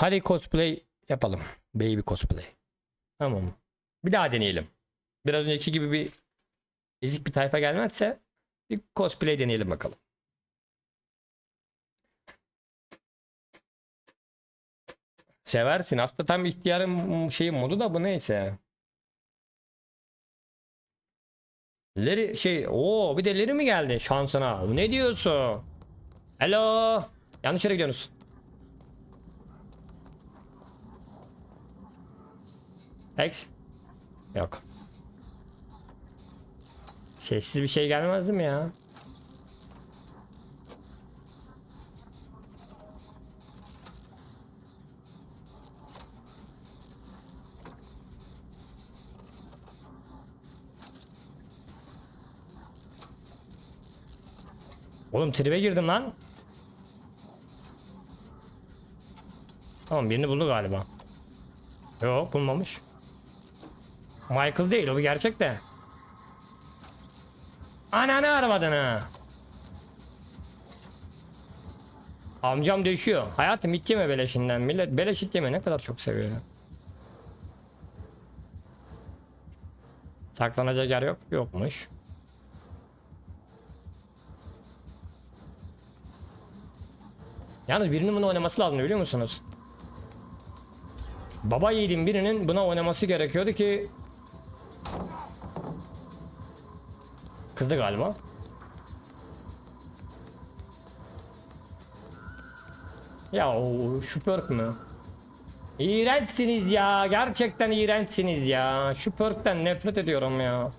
Hadi cosplay yapalım. Baby cosplay. Tamam. Bir daha deneyelim. Biraz önceki gibi bir ezik bir tayfa gelmezse bir cosplay deneyelim bakalım. Seversin. Aslında tam ihtiyarın şeyi modu da bu neyse. Leri şey o bir de Leri mi geldi şansına? Ne diyorsun? Hello. Yanlış yere gidiyorsunuz. X. Yok. Sessiz bir şey gelmez mi ya? Oğlum tribe girdim lan. Tamam birini buldu galiba. Yok bulmamış. Michael değil o bir gerçek de. Ananı arabadını. Amcam düşüyor. Hayatım it yeme beleşinden. Millet beleş it yeme ne kadar çok seviyor. Saklanacak yer yok. Yokmuş. Yalnız birinin bunu oynaması lazım biliyor musunuz? Baba yiğidin birinin buna oynaması gerekiyordu ki Kızdı galiba. Ya şu perk mü? İğrençsiniz ya. Gerçekten iğrençsiniz ya. Şu perkten nefret ediyorum ya.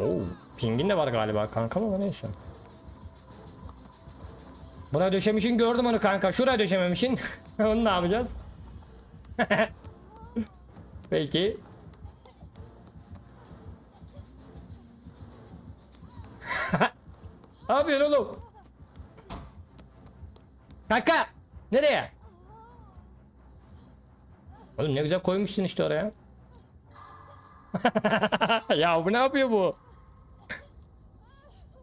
Oo, pingin de var galiba kanka ama neyse. Buraya döşemişin gördüm onu kanka. Şuraya döşememişin. onu ne yapacağız? Peki. ne yapıyorsun oğlum? Kanka! Nereye? Oğlum ne güzel koymuşsun işte oraya. ya bu ne yapıyor bu?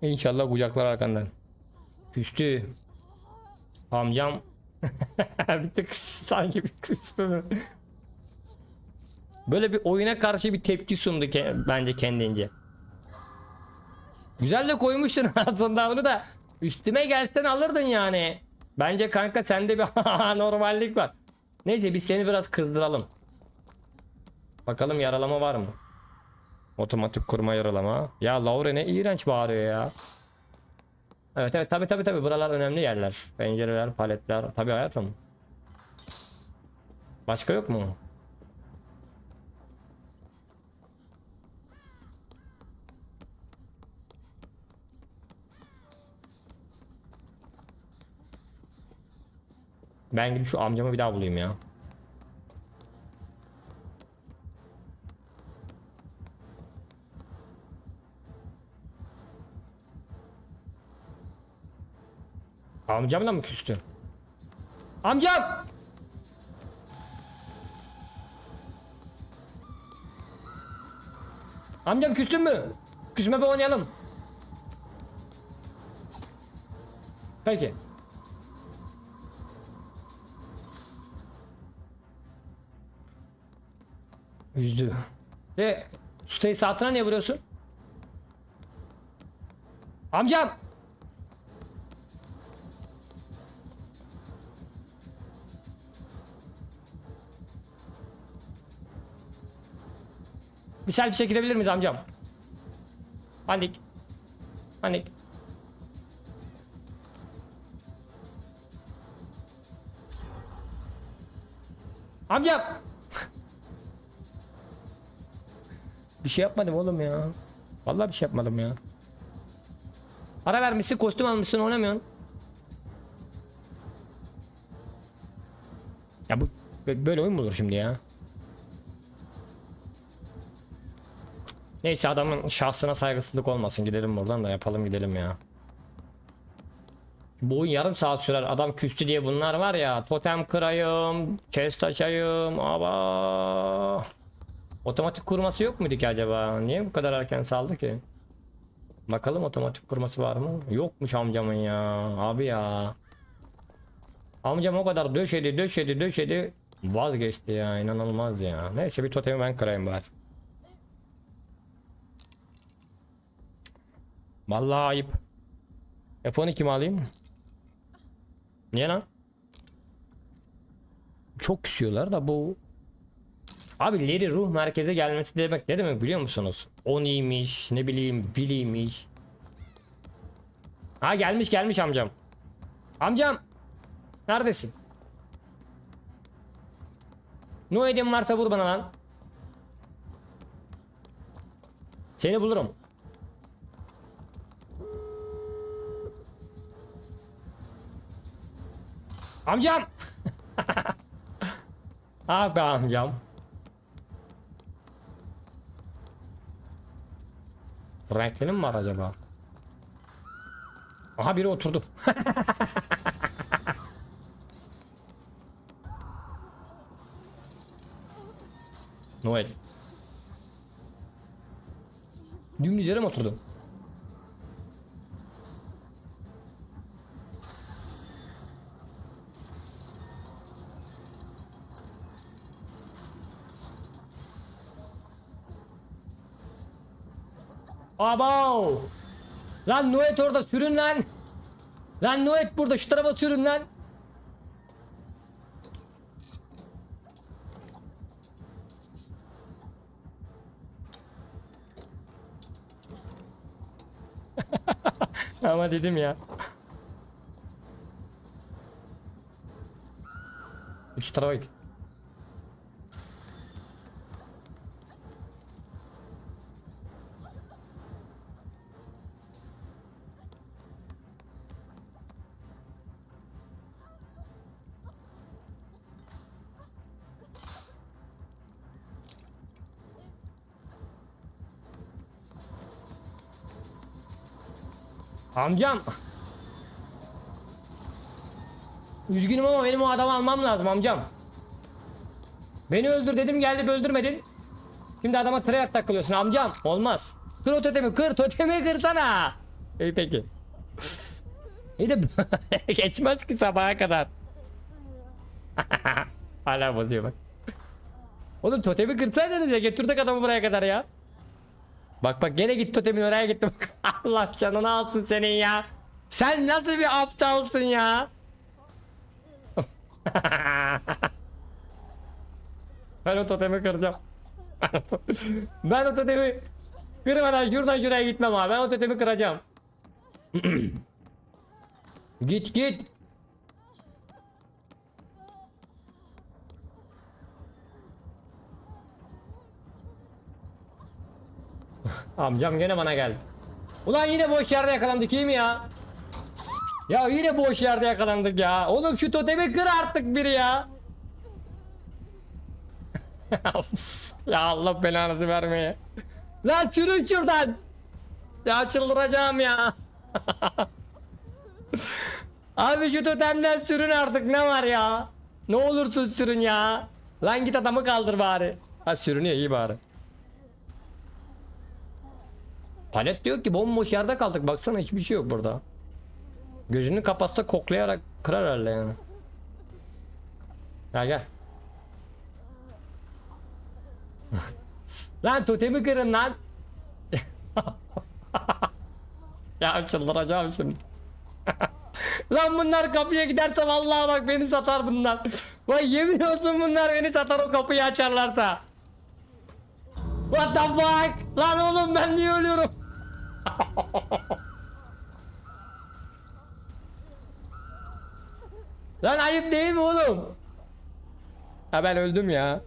İnşallah kucaklar arkandan. Küstü. Amcam bir tık sanki bir küstü. Böyle bir oyuna karşı bir tepki sundu ke- bence kendince. Güzel de koymuştun aslında onu da üstüme gelsen alırdın yani. Bence kanka sende bir normallik var. Neyse biz seni biraz kızdıralım. Bakalım yaralama var mı? Otomatik kurma yaralama. Ya Laure ne iğrenç bağırıyor ya. Evet evet tabi tabi tabi buralar önemli yerler. Pencereler, paletler. Tabi hayatım. Başka yok mu? Ben gidip şu amcamı bir daha bulayım ya. Amcamla mı küstün? Amcam! Amcam küstün mü? Küsme bir oynayalım. Peki. Üzdü. Ve ustayı saatine niye vuruyorsun? Amcam! Bir selfie çekilebilir miyiz amcam? Panik. Panik. Amcam. bir şey yapmadım oğlum ya. Vallahi bir şey yapmadım ya. Para vermişsin, kostüm almışsın, oynamıyorsun. Ya bu böyle oyun mu olur şimdi ya? Neyse adamın şahsına saygısızlık olmasın. Gidelim buradan da yapalım gidelim ya. Bu oyun yarım saat sürer. Adam küstü diye bunlar var ya. Totem kırayım. Chest açayım. Aba. Otomatik kurması yok muydu ki acaba? Niye bu kadar erken saldı ki? Bakalım otomatik kurması var mı? Yokmuş amcamın ya. Abi ya. Amcam o kadar döşedi döşedi döşedi. Vazgeçti ya inanılmaz ya. Neyse bir totemi ben kırayım bari. Vallahi ayıp. F12 mi alayım? Niye lan? Çok küsüyorlar da bu Abi Leri ruh merkeze gelmesi demek ne demek biliyor musunuz? Oni'ymiş, ne bileyim, Billy'ymiş. Ha gelmiş gelmiş amcam. Amcam. Neredesin? Noed'in varsa vur bana lan. Seni bulurum. Amcam. ah be amcam. Franklin'in mi var acaba? Aha biri oturdu. Noel. Dümdüz yere mi oturdu? Abo! Lan Noet orada sürün lan. Lan Noet burada şu tarafa sürün lan. Ama dedim ya. Üç tarafa git. Amcam. Üzgünüm ama benim o adamı almam lazım amcam. Beni öldür dedim geldi öldürmedin. Şimdi adama treyarch takılıyorsun amcam. Olmaz. Kır o totemi kır totemi kırsana. İyi peki. İyi de geçmez ki sabaha kadar. Hala bozuyor bak. Oğlum totemi kırsaydınız ya getirdik adamı buraya kadar ya. Bak bak gene git totemin oraya gitti bak. Allah canını alsın senin ya. Sen nasıl bir aptalsın ya? ben o totemi kıracağım. Ben o totemi kırmadan şuradan şuraya gitmem abi. Ben o totemi kıracağım. git git. Amcam gene bana geldi. Ulan yine boş yerde yakalandık iyi mi ya? Ya yine boş yerde yakalandık ya. Oğlum şu totemi kır artık biri ya. Ya Allah belanızı vermeye. Lan sürün şuradan. Ya çıldıracağım ya. Abi şu totemden sürün artık ne var ya? Ne olursun sürün ya. Lan git adamı kaldır bari. Ha sürünüyor iyi bari. Palet diyor ki bomboş yerde kaldık. Baksana hiçbir şey yok burada. Gözünü kapatsa koklayarak kırar herhalde yani. Gel gel. lan totemi kırın lan. ya çıldıracağım şimdi. lan bunlar kapıya giderse vallahi bak beni satar bunlar. Vay yemin olsun bunlar beni satar o kapıyı açarlarsa. What the fuck? Lan oğlum ben niye ölüyorum? Lan ayıp değil mi oğlum? Ha ben öldüm ya.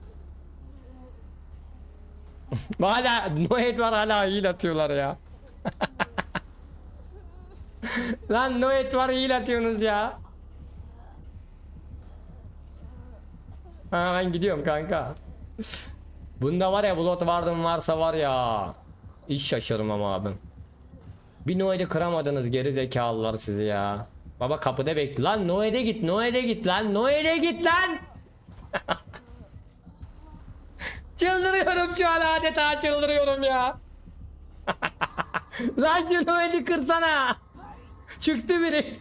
hala Noet var hala heal atıyorlar ya. Lan Noet var heal atıyorsunuz ya. Ha ben gidiyorum kanka. Bunda var ya blot vardım varsa var ya. İş şaşırmam abim. Bir Noed'i kıramadınız geri zekalılar sizi ya. Baba kapıda bekle. Lan Noed'e git, Noed'e git lan, Noed'e git lan. Çıldırıyorum şu an adeta çıldırıyorum ya. Lan şunu hadi kırsana. Çıktı biri.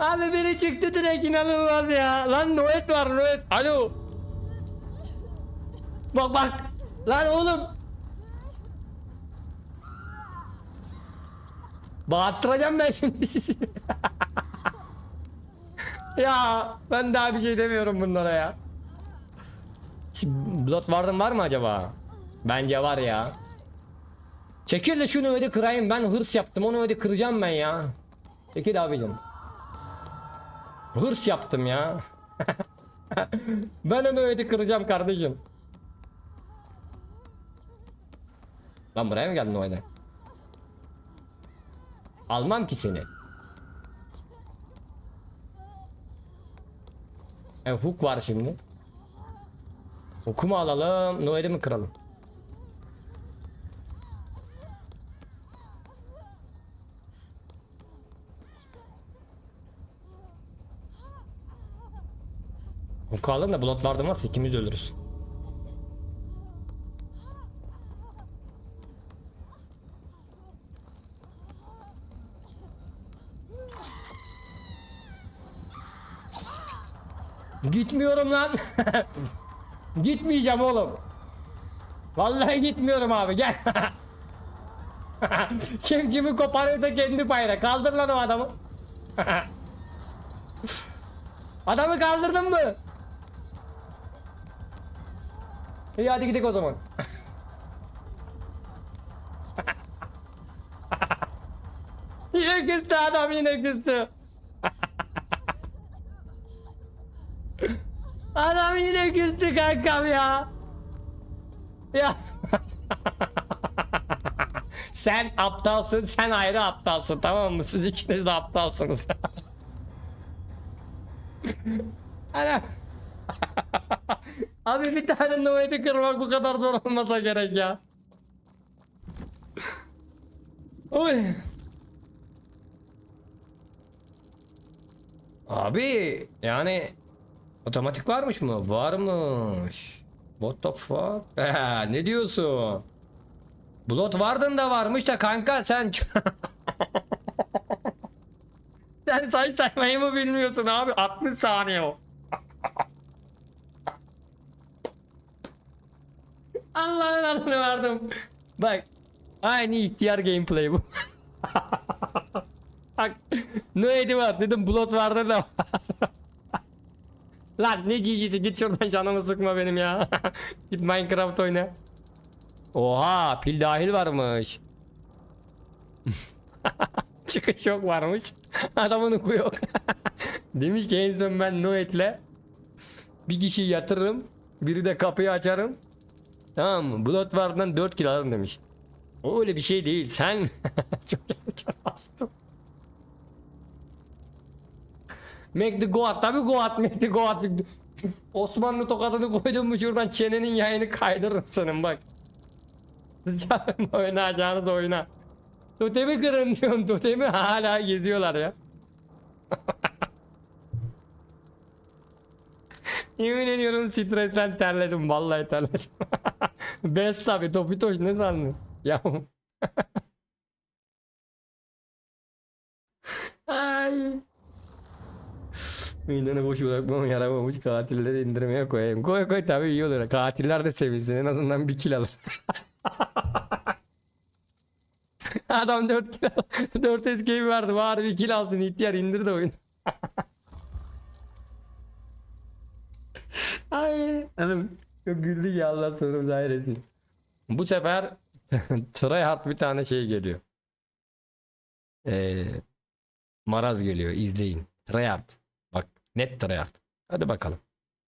Abi biri çıktı direkt inanılmaz ya. Lan Noet var Noet. Alo. Bak bak. Lan oğlum. Bağıttıracağım ben şimdi sizi. ya ben daha bir şey demiyorum bunlara ya. Şimdi Blood Warden var mı acaba? Bence var ya. Çekil de şunu öyle kırayım. Ben hırs yaptım. Onu öyle kıracağım ben ya. Çekil abicim. Hırs yaptım ya. ben onu öyle kıracağım kardeşim. Lan buraya mı geldin o öyle? Almam ki seni. E, hook var şimdi. Hook'u alalım, Noel'i mi kıralım? Hook'u alalım da Blood Warden varsa ikimiz de ölürüz. Gitmiyorum lan. Gitmeyeceğim oğlum. Vallahi gitmiyorum abi gel. Kim kimi koparıyorsa kendi payına. Kaldır lan o adamı. adamı kaldırdın mı? İyi hadi gidelim o zaman. yine küstü adam yine küstü. Adam yine küstü kankam ya. Ya. sen aptalsın, sen ayrı aptalsın tamam mı? Siz ikiniz de aptalsınız. Ana. Abi bir tane Noed'i kırmak bu kadar zor olmasa gerek ya. Oy. Abi yani otomatik varmış mı? Varmış. What the fuck? Ne diyorsun? Blood Warden da varmış da kanka sen Sen say saymayı mı bilmiyorsun abi? 60 saniye o. Allah'ın adını verdim. Bak. Aynı ihtiyar gameplay bu. Bak. Neydi var dedim Blood Warden da var. Lan ne GG'si git şuradan canımı sıkma benim ya. git Minecraft oyna. Oha pil dahil varmış. Çıkış yok varmış. Adamın uku yok. Demiş ki en son ben Noet'le bir kişiyi yatırırım. Biri de kapıyı açarım. Tamam mı? Blood War'dan 4 kill alırım demiş. O öyle bir şey değil. Sen çok the Goat tabi Goat the Goat. Osmanlı tokadını koydum mu şuradan çenenin yayını kaydırırım senin bak. Canım oynayacağınız oyuna. Totemi kırın diyorum totemi hala geziyorlar ya. Yemin ediyorum stresten terledim vallahi terledim. Best tabi Topitoş ne sandın? Ya. Ay. Midene boş bırakmam yaramamış katilleri indirmeye koyayım. Koy koy tabi iyi olur. Katiller de sevinsin en azından bir kill alır. Adam 4 kill 4 escape verdi bari bir kill alsın ihtiyar indir de oyun. Ay hanım çok güldük ya Allah sonumuzu hayretsin. Bu sefer tryhard bir tane şey geliyor. Ee, maraz geliyor izleyin. Tryhard. Net tryhard. Hadi bakalım.